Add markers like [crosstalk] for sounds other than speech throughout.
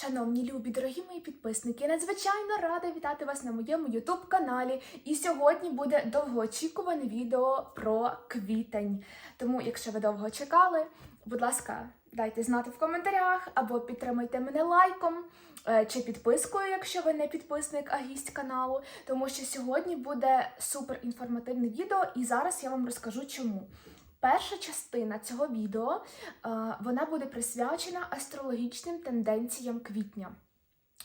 Шановні любі, дорогі мої підписники, я надзвичайно рада вітати вас на моєму youtube каналі. І сьогодні буде довгоочікуване відео про квітень. Тому, якщо ви довго чекали, будь ласка, дайте знати в коментарях або підтримайте мене лайком е, чи підпискою, якщо ви не підписник, а гість каналу. Тому що сьогодні буде супер інформативне відео, і зараз я вам розкажу чому. Перша частина цього відео е, вона буде присвячена астрологічним тенденціям квітня.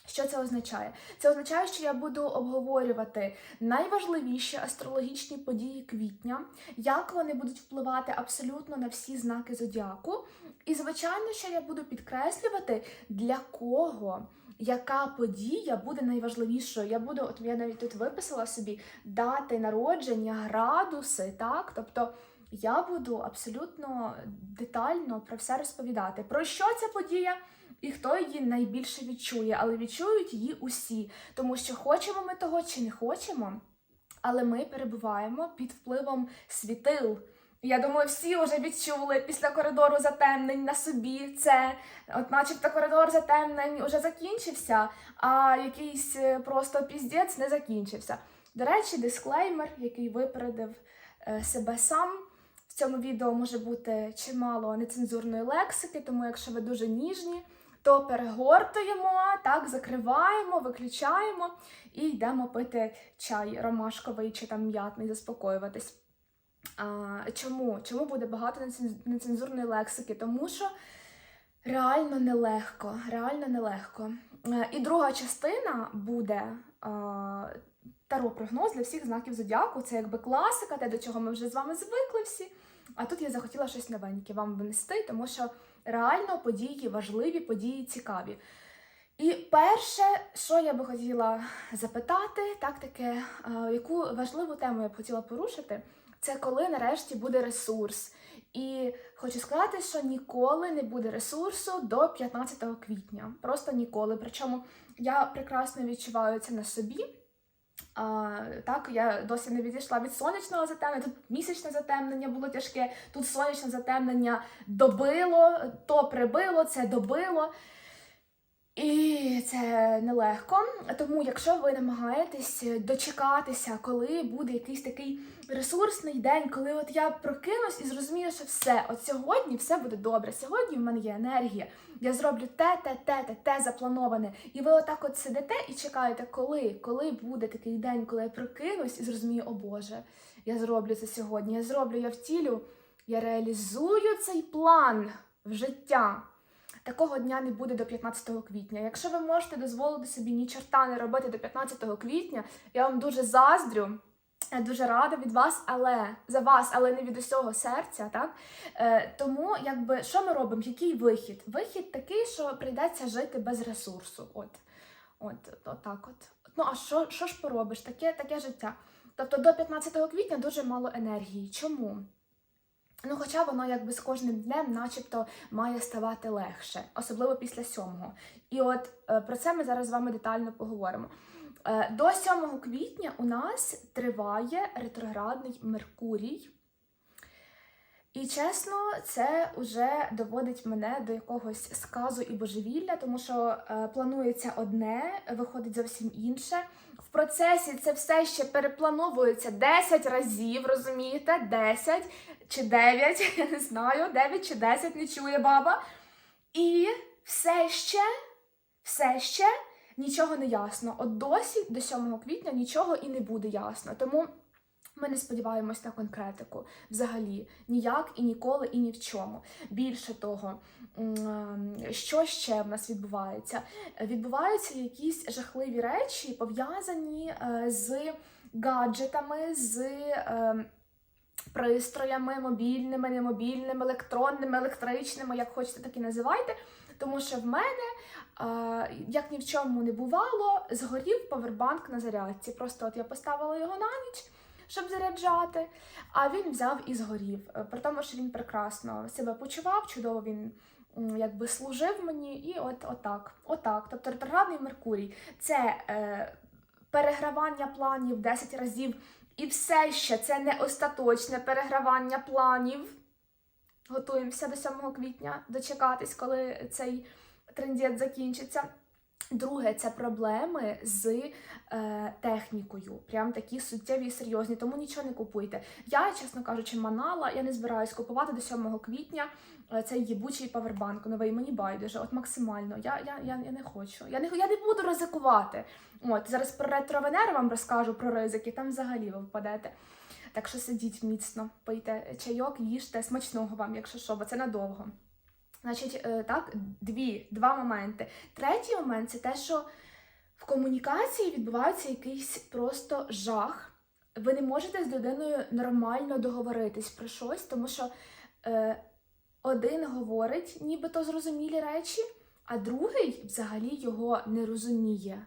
Що це означає? Це означає, що я буду обговорювати найважливіші астрологічні події квітня, як вони будуть впливати абсолютно на всі знаки зодіаку. І, звичайно, що я буду підкреслювати, для кого яка подія буде найважливішою. Я буду, от я навіть тут виписала собі дати народження, градуси, так? Тобто. Я буду абсолютно детально про все розповідати. Про що ця подія і хто її найбільше відчує, але відчують її усі, тому що хочемо ми того чи не хочемо, але ми перебуваємо під впливом світил. Я думаю, всі вже відчули після коридору затемнень на собі це, от начебто коридор затемнень вже закінчився, а якийсь е, просто піздець не закінчився. До речі, дисклеймер, який випередив е, себе сам. В цьому відео може бути чимало нецензурної лексики, тому якщо ви дуже ніжні, то перегортуємо, так, закриваємо, виключаємо і йдемо пити чай ромашковий чи там м'ятний, заспокоюватись. А, Чому? Чому буде багато нецензурної лексики? Тому що реально нелегко, реально нелегко. Е, І друга частина буде. а, Таро-прогноз для всіх знаків зодіаку це якби класика, те, до чого ми вже з вами звикли всі. А тут я захотіла щось новеньке вам внести, тому що реально події важливі, події цікаві. І перше, що я би хотіла запитати, так таке, е, яку важливу тему я б хотіла порушити, це коли нарешті буде ресурс. І хочу сказати, що ніколи не буде ресурсу до 15 квітня. Просто ніколи. Причому я прекрасно відчуваю це на собі. А, Так, я досі не відійшла від сонячного затемнення. Тут місячне затемнення було тяжке, тут сонячне затемнення добило, то прибило, це добило. І це нелегко. Тому, якщо ви намагаєтесь дочекатися, коли буде якийсь такий ресурсний день, коли от я прокинусь і зрозумію, що все, от сьогодні все буде добре. Сьогодні в мене є енергія. Я зроблю те, те, те, те, те заплановане. І ви отак от сидите і чекаєте, коли, коли буде такий день, коли я прокинусь і зрозумію, о Боже, я зроблю це сьогодні. Я зроблю, я втілю, я реалізую цей план в життя. Такого дня не буде до 15 квітня. Якщо ви можете дозволити собі ні чорта не робити до 15 квітня, я вам дуже заздрю. Я дуже рада від вас, але за вас, але не від усього серця, так? Е, Тому, якби що ми робимо? Який вихід? Вихід такий, що прийдеться жити без ресурсу. От, от, от так от. Ну а що що ж поробиш? Таке, таке життя. Тобто до 15 квітня дуже мало енергії. Чому? Ну, хоча воно якби з кожним днем, начебто, має ставати легше, особливо після сьомого. І от е, про це ми зараз з вами детально поговоримо. Е, До 7 квітня у нас триває ретроградний Меркурій. І чесно, це вже доводить мене до якогось сказу і божевілля, тому що е, планується одне, виходить зовсім інше. В процесі це все ще переплановується 10 разів, розумієте? 10 чи 9, [laughs] я не знаю, 9 чи 10 не чує баба. І все ще, все ще нічого не ясно. От досі, до 7 квітня, нічого і не буде ясно. Тому ми не сподіваємось на конкретику взагалі ніяк і ніколи, і ні в чому. Більше того, що ще в нас відбувається? Відбуваються якісь жахливі речі, пов'язані е, з гаджетами, з е, пристроями, мобільними, немобільними, електронними, електричними, як хочете, так і називайте. Тому що в мене, як ні в чому не бувало, згорів повербанк на зарядці. Просто от я поставила його на ніч щоб заряджати. А він взяв і згорів. Е, при тому, що він прекрасно себе почував, чудово він якби служив мені, і от отак. отак. Тобто ретроградний Меркурій це е, перегравання планів 10 разів. І все ще це не остаточне перегравання планів. Готуємося до 7 квітня дочекатись, коли цей трендєт закінчиться. Друге, це проблеми з е, технікою. Прям такі суттєві і серйозні, тому нічого не купуйте. Я, чесно кажучи, манала, я не збираюсь купувати до 7 квітня е, цей їбучий павербанк новий. Мені байдуже, от максимально. Я, я, я, я не хочу. Я не, я не буду ризикувати. От зараз про ретро-Венери вам розкажу про ризики, там взагалі ви впадете. Так що сидіть міцно, пийте чайок, їжте смачного вам, якщо що, бо це надовго. Значить, е, так, дві, два моменти. Третій момент це те, що в комунікації відбувається якийсь просто жах. Ви не можете з людиною нормально договоритись про щось, тому що е, один говорить нібито зрозумілі речі, а другий взагалі його не розуміє.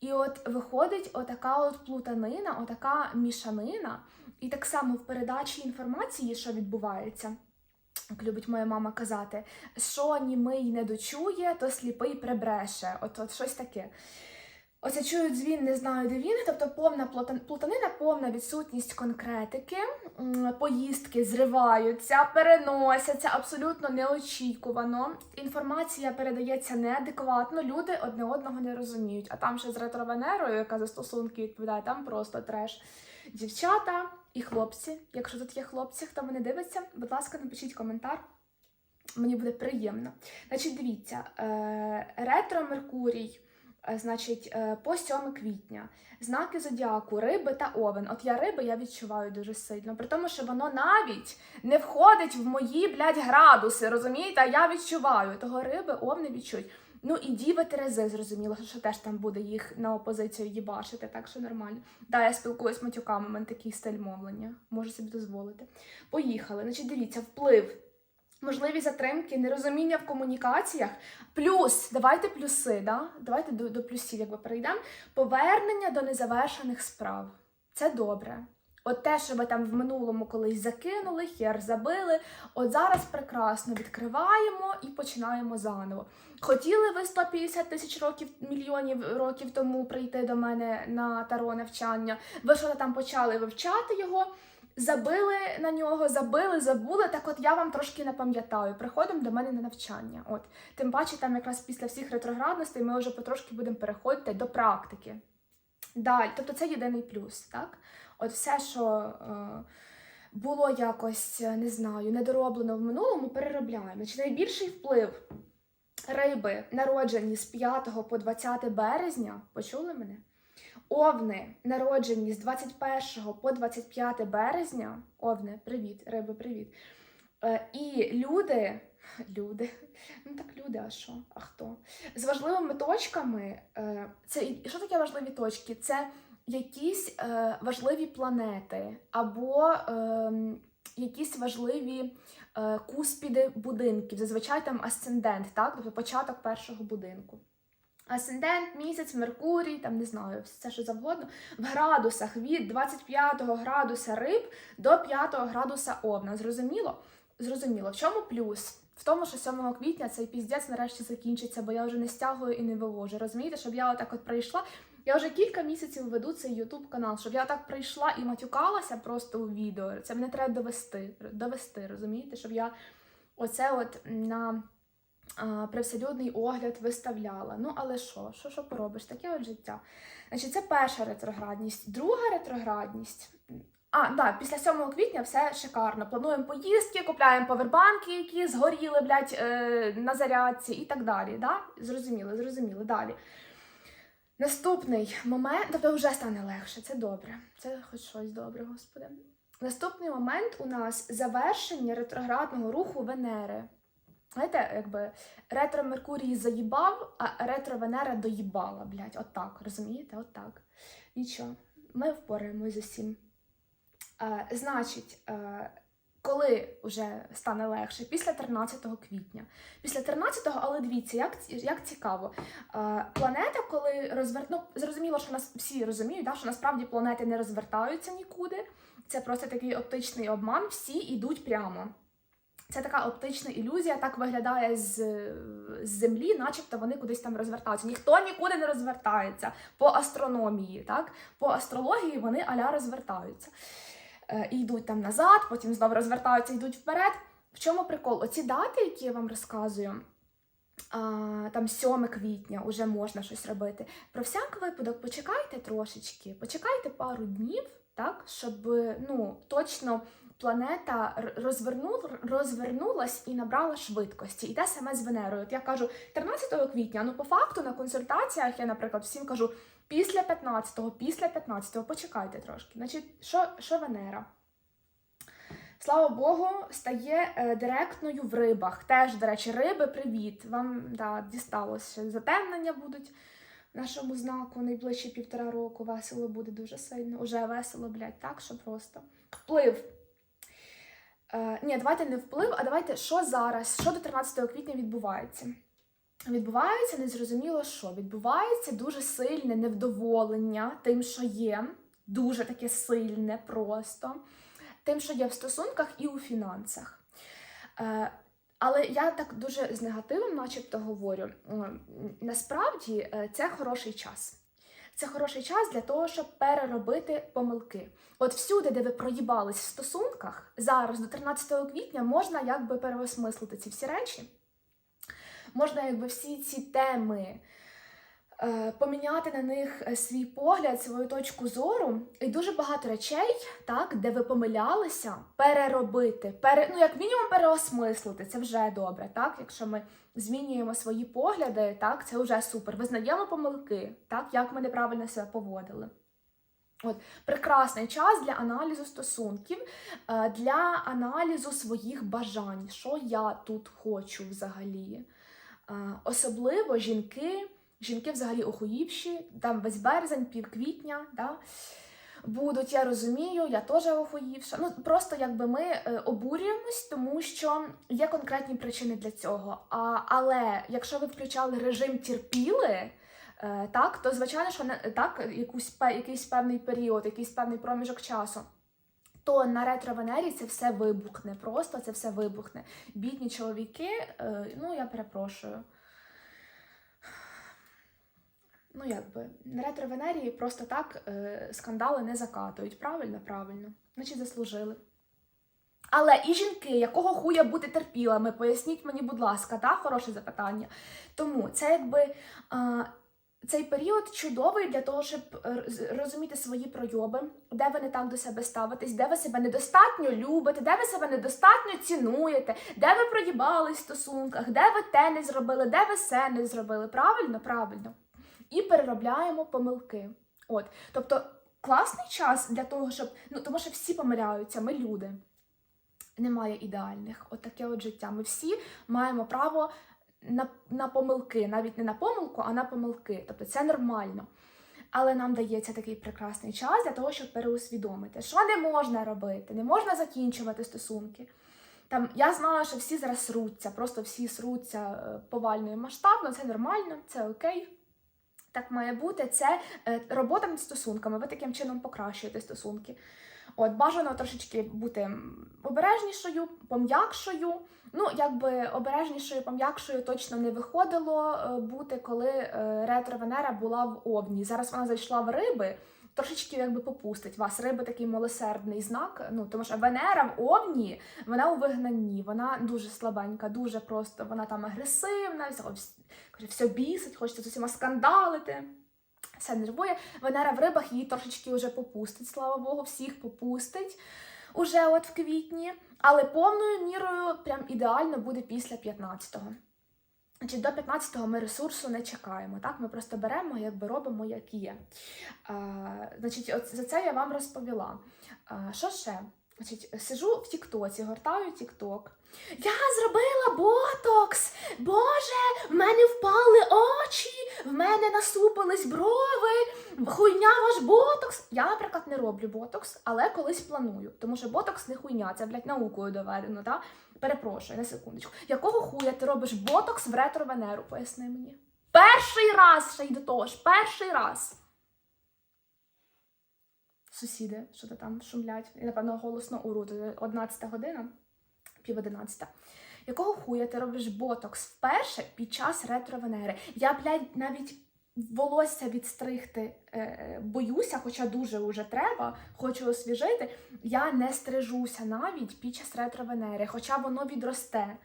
І от виходить отака от плутанина, отака мішанина, і так само в передачі інформації, що відбувається, як любить моя мама казати, що німий не дочує, то сліпий прибреше. От, от щось таке. Оце чую дзвін, не знаю, де він. Тобто повна плутанина, повна відсутність конкретики, поїздки зриваються, переносяться абсолютно неочікувано. Інформація передається неадекватно, люди одне одного не розуміють. А там ще з ретро-Венерою, яка за стосунки відповідає, там просто треш. Дівчата і хлопці. Якщо тут є хлопці, хто мене дивиться, будь ласка, напишіть коментар. Мені буде приємно. Значить, дивіться, е, ретро Меркурій, е, значить, е, по 7 квітня. Знаки зодіаку, риби та овен. От я риби я відчуваю дуже сильно. При тому, що воно навіть не входить в мої, блядь, градуси, розумієте? А я відчуваю. Того риби овни відчують. Ну і діви Терези, зрозуміло, що теж там буде їх на опозицію їбашити, так що нормально. Да, я спілкуюсь матюками, у мене такий стиль мовлення. Можу собі дозволити. Поїхали. Значить, дивіться, вплив. Можливі затримки, нерозуміння в комунікаціях. Плюс, давайте плюси, да? давайте до, до плюсів, якби перейдемо. Повернення до незавершених справ. Це добре. От те, що ви там в минулому колись закинули, хер забили. От зараз прекрасно відкриваємо і починаємо заново. Хотіли ви 150 тисяч років, мільйонів років тому прийти до мене на таро навчання. Ви що там почали вивчати його? Забили на нього, забили, забули. Так от я вам трошки не пам'ятаю. Приходимо до мене на навчання. От тим паче, там якраз після всіх ретроградностей ми вже потрошки будемо переходити до практики. Далі, тобто це єдиний плюс, так? От все, що е, було якось, е, не знаю, недороблено в минулому, переробляємо. Значить, найбільший вплив риби, народжені з 5 по 20 березня, почули мене? Овни, народжені з 21 по 25 березня. Овни, привіт, риби, привіт. Е, і люди, [laughs] люди, ну так люди, а що? А хто? З важливими точками. Це що таке важливі точки? Це якісь е, важливі планети або е, якісь важливі е, куспіди будинків. Зазвичай там асцендент, так? Тобто початок першого будинку. Асцендент, місяць, Меркурій, там не знаю, все що завгодно, в градусах від 25 градуса риб до 5 градуса овна. Зрозуміло? Зрозуміло. В чому плюс? В тому, що 7 квітня цей піздець нарешті закінчиться, бо я вже не стягую і не вивожу. Розумієте, щоб я отак от прийшла. Я вже кілька місяців веду цей YouTube канал, щоб я так прийшла і матюкалася просто у відео. Це мене треба довести, довести, розумієте, щоб я оце от на а, привселюдний огляд виставляла. Ну, але що, що, що поробиш? Таке от життя. Значить, це перша ретроградність. Друга ретроградність. А, да, після 7 квітня все шикарно. Плануємо поїздки, купляємо повербанки, які згоріли, блядь, е, на зарядці і так далі. Да? Зрозуміли, зрозуміли. Далі. Наступний момент, тобто вже стане легше, це добре. Це хоч щось добре, господи. Наступний момент у нас завершення ретроградного руху Венери. Знаєте, якби ретро Меркурій заїбав, а ретро Венера доїбала, блядь, отак, розумієте? Отак. Нічого, ми впораємось з усім. Е, значить, е, коли вже стане легше? Після 13 квітня. Після 13-го, але дивіться, як, як цікаво. Планета, коли розвер... ну, зрозуміло, що нас всі розуміють, да, що насправді планети не розвертаються нікуди. Це просто такий оптичний обман, всі йдуть прямо. Це така оптична ілюзія, так виглядає з, з землі, начебто вони кудись там розвертаються. Ніхто нікуди не розвертається по астрономії, так? По астрології вони аля розвертаються. Е, і йдуть там назад, потім знову розвертаються, йдуть вперед. В чому прикол? Оці дати, які я вам розказую, а, там 7 квітня вже можна щось робити. Про всяк випадок почекайте трошечки, почекайте пару днів, так, щоб ну, точно планета розверну, розвернулась і набрала швидкості. І те саме з Венерою. От я кажу 13 квітня, ну по факту на консультаціях я, наприклад, всім кажу після 15-го, після 15-го, почекайте трошки. Значить, що, що Венера? Слава Богу, стає е, директною в рибах. Теж, до речі, риби, привіт. Вам да, дісталося затемнення будуть нашому знаку найближчі півтора року. Весело буде дуже сильно. Уже весело, блядь, так, що просто. Вплив. Е, ні, давайте не вплив, а давайте, що зараз, що до 13 квітня відбувається. Відбувається незрозуміло що. Відбувається дуже сильне невдоволення тим, що є, дуже таке сильне просто тим, що є в стосунках і у фінансах. Е, але я так дуже з негативом, начебто, говорю. Насправді е, це хороший час. Це хороший час для того, щоб переробити помилки. От всюди, де ви проїбались в стосунках, зараз до 13 квітня можна якби переосмислити ці всі речі. Можна якби всі ці теми поміняти на них е, свій погляд, свою точку зору, і дуже багато речей, так, де ви помилялися, переробити, пере, ну, як мінімум, переосмислити. Це вже добре, так? Якщо ми змінюємо свої погляди, так, це вже супер. Визнаємо помилки, так, як ми неправильно себе поводили. От, прекрасний час для аналізу стосунків, е, для аналізу своїх бажань, що я тут хочу взагалі. Е, Особливо жінки, жінки взагалі охуївші, там весь березень, пів квітня, да, будуть, я розумію, я теж охуївша. Ну, просто якби ми е, обурюємось, тому що є конкретні причини для цього. А, але якщо ви включали режим терпіли, е, так, то звичайно, що не так, якусь, якийсь певний період, якийсь певний проміжок часу. То на ретро-венері це все вибухне, просто це все вибухне. Бідні чоловіки, е, ну я перепрошую. Ну, якби на ретро-венері просто так е, скандали не закатують. Правильно, правильно. Значить, заслужили. Але і жінки, якого хуя бути терпілими? Поясніть мені, будь ласка, так? Хороше запитання. Тому це якби е, цей період чудовий для того, щоб е, розуміти свої пройоби, де ви не так до себе ставитесь, де ви себе недостатньо любите, де ви себе недостатньо цінуєте, де ви проїбались в стосунках, де ви те не зробили, де ви все не зробили. Правильно? Правильно. І переробляємо помилки. От, тобто класний час для того, щоб ну тому, що всі помиляються, ми люди. Немає ідеальних. От таке от життя. Ми всі маємо право на, на помилки, навіть не на помилку, а на помилки. Тобто це нормально. Але нам дається такий прекрасний час для того, щоб переусвідомити, що не можна робити, не можна закінчувати стосунки. Там я знала, що всі зараз сруться, просто всі сруться е, повально і масштабно, це нормально, це окей. Так має бути. Це е, робота над стосунками. Ви таким чином покращуєте стосунки. От, бажано трошечки бути обережнішою, пом'якшою. Ну, якби обережнішою, пом'якшою точно не виходило е, бути, коли е, ретро-венера була в овні. Зараз вона зайшла в риби, трошечки якби попустить вас. Риби такий милосердний знак. Ну, тому що Венера в овні, вона у вигнанні, вона дуже слабенька, дуже просто, вона там агресивна, каже, все бісить, хочеться з усіма скандалити. Все нервує. Венера в рибах її трошечки вже попустить, слава Богу, всіх попустить уже от в квітні. Але повною мірою прям ідеально буде після 15-го. Значить, до 15-го ми ресурсу не чекаємо. Так? Ми просто беремо, якби робимо, як є. А, значить, от за це я вам розповіла. А, що ще? Значить, сижу в Тіктоці, гортаю Тікток. Я зробила ботокс! Боже, в мене впали очі, в мене насупились брови, хуйня ваш ботокс. Я, наприклад, не роблю ботокс, але колись планую, тому що ботокс не хуйня, це, блядь, наукою доведено, так? Перепрошую, на секундочку. Якого хуя ти робиш ботокс в ретро-венеру? Поясни мені. Перший раз ще й до того ж, перший раз. Сусіди, що то там шумлять, і, напевно, голосно уру. 11 година, пів 11. Якого хуя ти робиш ботокс вперше під час ретро-венери? Я, блядь, навіть волосся відстригти е, боюся, хоча дуже вже треба, хочу освіжити. Я не стрижуся навіть під час ретро-венери, хоча воно відросте.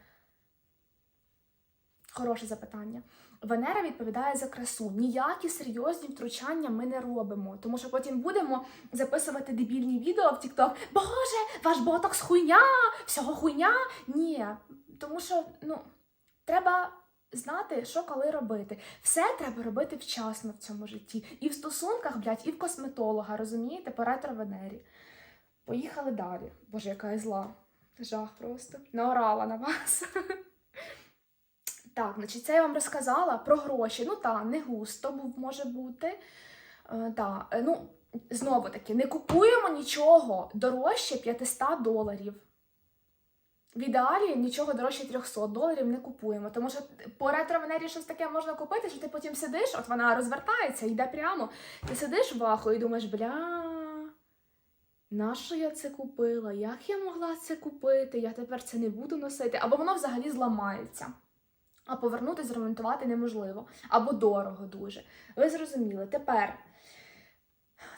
Хороше запитання. Венера відповідає за красу. Ніякі серйозні втручання ми не робимо, тому що потім будемо записувати дебільні відео в TikTok. Боже, ваш ботокс хуйня, всього хуйня. Ні, тому що ну треба знати, що коли робити. Все треба робити вчасно в цьому житті. І в стосунках, блядь, і в косметолога, розумієте, по ретро-венері. Поїхали далі. Боже, яка я зла. Жах просто. Наорала на вас. [laughs] Так, значить, це я вам розказала про гроші. Ну так, не густо може бути. Е, та, е, ну, знову таки, не купуємо нічого дорожче 500 доларів. В ідеалі нічого дорожче 300 доларів не купуємо, тому що по ретро-венері щось таке можна купити, що ти потім сидиш, от вона розвертається, йде прямо. Ти сидиш в аху і думаєш, бля, нащо я це купила? Як я могла це купити? Я тепер це не буду носити. Або воно взагалі зламається. А повернути, зремонтувати неможливо. Або дорого дуже. Ви зрозуміли. Тепер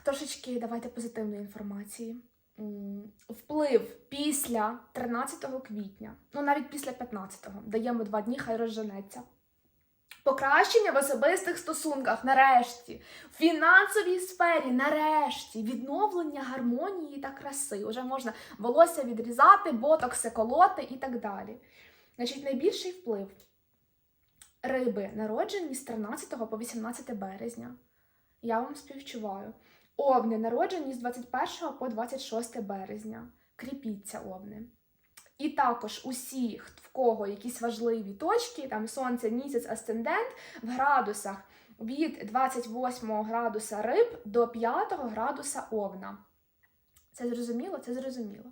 трошечки давайте позитивної інформації. Вплив після 13 квітня, ну навіть після 15-го, даємо два дні, хай розженеться. Покращення в особистих стосунках, нарешті, в фінансовій сфері, нарешті, відновлення гармонії та краси. Уже можна волосся відрізати, ботокси колоти і так далі. Значить, найбільший вплив риби народжені з 13 по 18 березня. Я вам співчуваю. Овни народжені з 21 по 26 березня. Кріпіться, овни. І також усі, в кого якісь важливі точки, там сонце, місяць, асцендент, в градусах від 28 градуса риб до 5 градуса овна. Це зрозуміло? Це зрозуміло.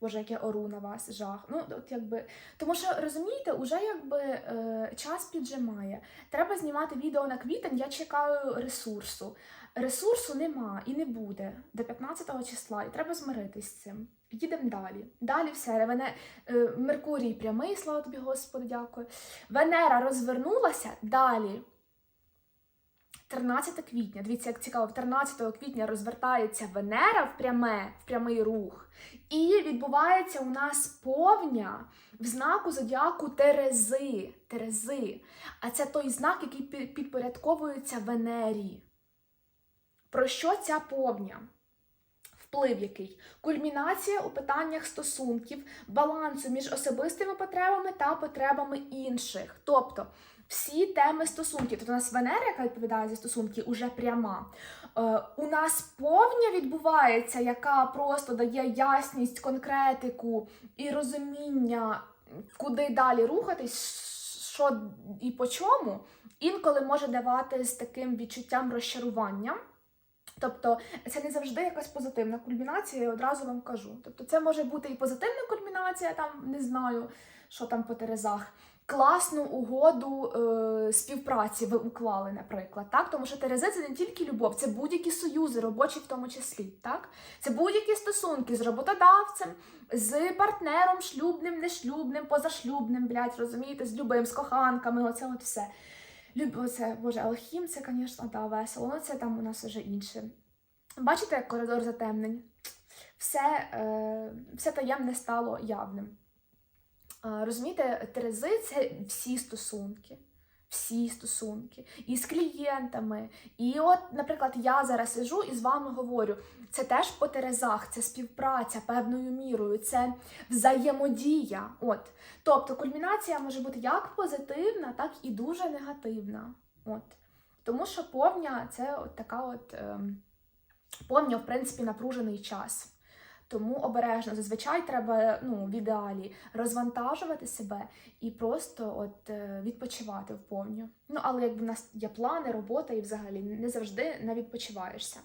Боже, як я ору на вас, жах. Ну, от якби. Тому що розумієте, уже якби е, час піджимає. Треба знімати відео на квітень, я чекаю ресурсу. Ресурсу нема і не буде до 15 числа, і треба змиритись з цим. Їдемо далі. Далі все. Вене... е, Меркурій прямий, слава тобі, Господи, дякую. Венера розвернулася далі. 13 квітня. Дивіться, як цікаво, 13 квітня розвертається Венера в пряме, в прямий рух. І відбувається у нас повня в знаку зодіаку Терези. Терези. А це той знак, який підпорядковується Венері. Про що ця повня? Вплив який? Кульмінація у питаннях стосунків, балансу між особистими потребами та потребами інших. Тобто всі теми стосунків. Тобто у нас Венера, яка відповідає за стосунки, уже пряма. Е, у нас повня відбувається, яка просто дає ясність, конкретику і розуміння, куди далі рухатись, що і по чому. Інколи може давати з таким відчуттям розчарування. Тобто це не завжди якась позитивна кульмінація, я одразу вам кажу. Тобто це може бути і позитивна кульмінація, там не знаю, що там по Терезах. Класну угоду е, співпраці ви уклали, наприклад, так? Тому що Терези це не тільки любов, це будь-які союзи, робочі в тому числі, так? Це будь-які стосунки з роботодавцем, з партнером, шлюбним, нешлюбним, позашлюбним, блядь, розумієте, з любим, з коханками, оце от все. Люб... Оце, боже, алхім, це, звісно, да, весело, ну це там у нас вже інше. Бачите, як коридор затемнень? Все, е, все таємне стало явним. Розумієте, Терези це всі стосунки. Всі стосунки. І з клієнтами. І от, наприклад, я зараз сижу і з вами говорю. Це теж по Терезах, це співпраця певною мірою, це взаємодія. От. Тобто кульмінація може бути як позитивна, так і дуже негативна. От. Тому що повня це от така от ем, повня, в принципі, напружений час. Тому обережно, зазвичай треба ну, в ідеалі розвантажувати себе і просто от е, відпочивати вповню. Ну, але якби в нас є плани, робота і взагалі не завжди не відпочиваєшся.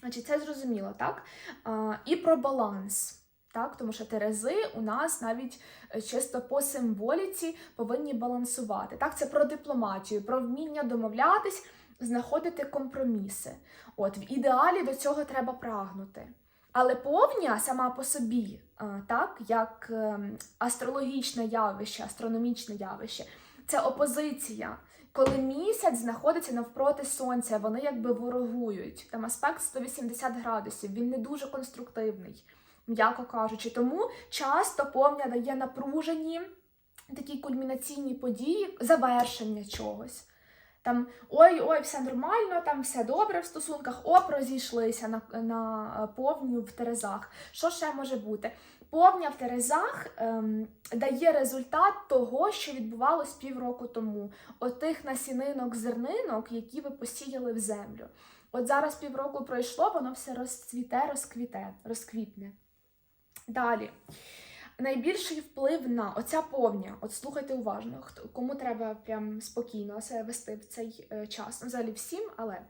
Значить, це зрозуміло, так? А, і про баланс. Так, тому що терези у нас навіть е, чисто по символіці повинні балансувати. Так, це про дипломатію, про вміння домовлятись, знаходити компроміси. От в ідеалі до цього треба прагнути. Але повня сама по собі, е, так, як ем, астрологічне явище, астрономічне явище, це опозиція. Коли місяць знаходиться навпроти сонця, вони якби ворогують. Там аспект 180 градусів, він не дуже конструктивний, м'яко кажучи. Тому часто повня дає напружені, такі кульмінаційні події, завершення чогось. Там ой-ой, все нормально, там все добре в стосунках, оп, розійшлися на, на е, повню в Терезах. Що ще може бути? Повня в Терезах ем, дає результат того, що відбувалось півроку тому. Отих насінинок, зернинок, які ви посіяли в землю. От зараз півроку пройшло, воно все розцвіте, розквіте, розквітне. Далі. Найбільший вплив на оця повня. От слухайте уважно, хто кому треба прям спокійно себе вести в цей е, час. Ну, Взагалі всім, але.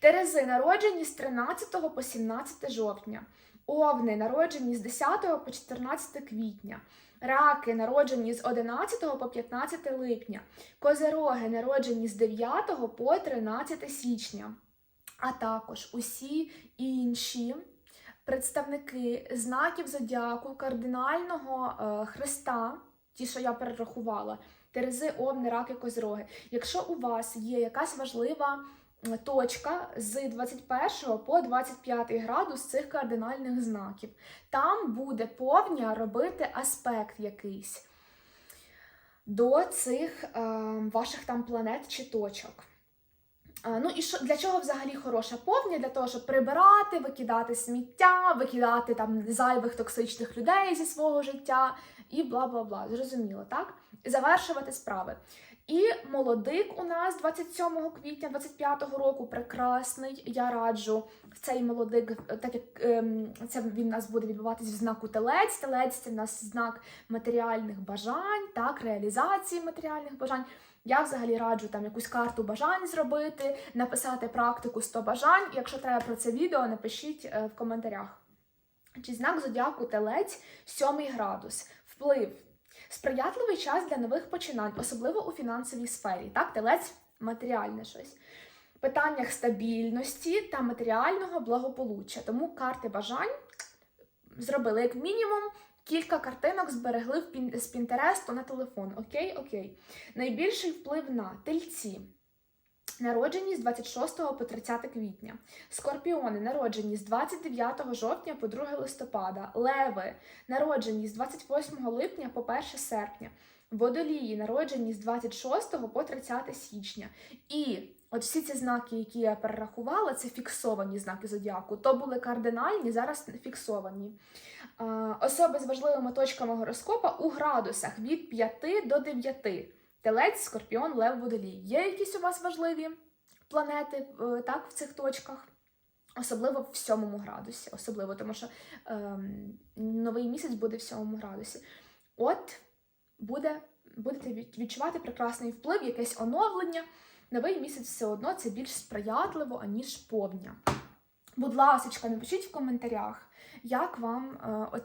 Терези народжені з 13 по 17 жовтня, овни народжені з 10 по 14 квітня, раки народжені з 11 по 15 липня, козероги народжені з 9 по 13 січня, а також усі інші представники знаків зодіаку, кардинального е, хреста, ті, що я перерахувала, Терези, Овни, Раки, Козроги. Якщо у вас є якась важлива точка з 21 по 25 градус цих кардинальних знаків, там буде повня робити аспект якийсь до цих е, ваших там планет чи точок. Ну і що для чого взагалі хороша повня? Для того, щоб прибирати, викидати сміття, викидати там зайвих токсичних людей зі свого життя і бла бла бла. Зрозуміло, так? Завершувати справи. І молодик у нас 27 квітня 25-го року прекрасний. Я раджу цей молодик, так як ем, це він у нас буде відбуватись в знаку телець. Телець це в нас знак матеріальних бажань, так, реалізації матеріальних бажань. Я взагалі раджу там якусь карту бажань зробити, написати практику 100 бажань. Якщо треба про це відео, напишіть е, в коментарях. Чи знак зодіаку телець 7 градус. Вплив. Сприятливий час для нових починань, особливо у фінансовій сфері. Так, телець матеріальне щось. Питаннях стабільності та матеріального благополуччя. Тому карти бажань зробили як мінімум. Кілька картинок зберегли в пін... з Пінтересту на телефон. Окей, окей. Найбільший вплив на тельці. Народжені з 26 по 30 квітня. Скорпіони народжені з 29 жовтня по 2 листопада. Леви народжені з 28 липня по 1 серпня. Водолії народжені з 26 по 30 січня. І от всі ці знаки, які я перерахувала, це фіксовані знаки зодіаку. То були кардинальні, зараз фіксовані. Особи з важливими точками гороскопа у градусах від 5 до 9. Телець, скорпіон, лев, водолій. Є якісь у вас важливі планети е, так, в цих точках? Особливо в сьомому градусі, особливо, тому що ем, новий місяць буде в сьомому градусі. От буде, будете відчувати прекрасний вплив, якесь оновлення. Новий місяць все одно це більш сприятливо, аніж повня. Будь ласка, напишіть в коментарях, як вам е,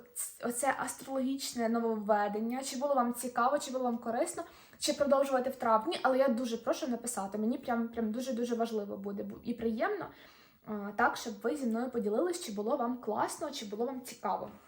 оце астрологічне нововведення, чи було вам цікаво, чи було вам корисно, чи продовжувати в травні, але я дуже прошу написати. Мені прям, прям дуже-дуже важливо буде і приємно, е, так, щоб ви зі мною поділились, чи було вам класно, чи було вам цікаво.